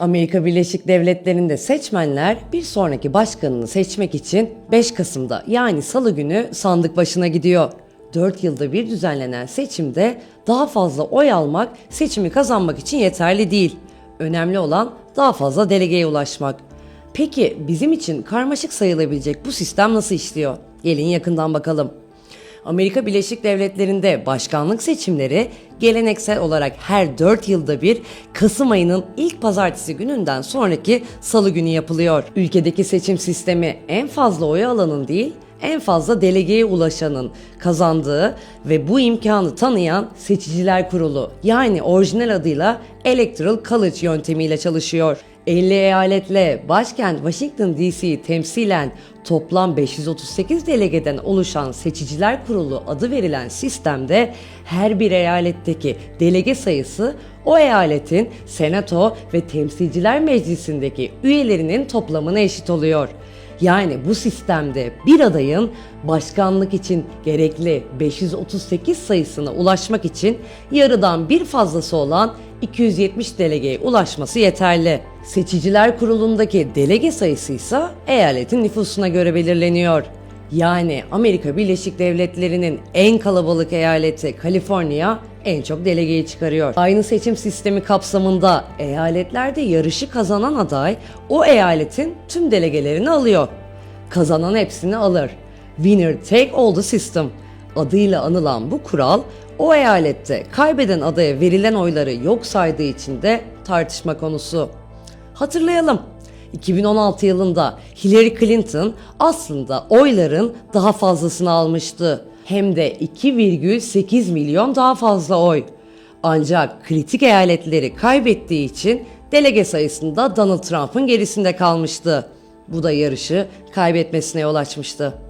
Amerika Birleşik Devletleri'nde seçmenler bir sonraki başkanını seçmek için 5 Kasım'da yani salı günü sandık başına gidiyor. 4 yılda bir düzenlenen seçimde daha fazla oy almak seçimi kazanmak için yeterli değil. Önemli olan daha fazla delegeye ulaşmak. Peki bizim için karmaşık sayılabilecek bu sistem nasıl işliyor? Gelin yakından bakalım. Amerika Birleşik Devletleri'nde başkanlık seçimleri geleneksel olarak her 4 yılda bir Kasım ayının ilk pazartesi gününden sonraki salı günü yapılıyor. Ülkedeki seçim sistemi en fazla oy alanın değil, en fazla delegeye ulaşanın kazandığı ve bu imkanı tanıyan seçiciler kurulu yani orijinal adıyla Electoral College yöntemiyle çalışıyor. 50 eyaletle başkent Washington DC'yi temsilen toplam 538 delegeden oluşan Seçiciler Kurulu adı verilen sistemde her bir eyaletteki delege sayısı o eyaletin Senato ve Temsilciler Meclisi'ndeki üyelerinin toplamına eşit oluyor. Yani bu sistemde bir adayın başkanlık için gerekli 538 sayısına ulaşmak için yarıdan bir fazlası olan 270 delegeye ulaşması yeterli. Seçiciler kurulundaki delege sayısı ise eyaletin nüfusuna göre belirleniyor. Yani Amerika Birleşik Devletleri'nin en kalabalık eyaleti Kaliforniya en çok delegeyi çıkarıyor. Aynı seçim sistemi kapsamında eyaletlerde yarışı kazanan aday o eyaletin tüm delegelerini alıyor. Kazanan hepsini alır. Winner take all the system adıyla anılan bu kural o eyalette kaybeden adaya verilen oyları yok saydığı için de tartışma konusu. Hatırlayalım. 2016 yılında Hillary Clinton aslında oyların daha fazlasını almıştı. Hem de 2,8 milyon daha fazla oy. Ancak kritik eyaletleri kaybettiği için delege sayısında Donald Trump'ın gerisinde kalmıştı. Bu da yarışı kaybetmesine yol açmıştı.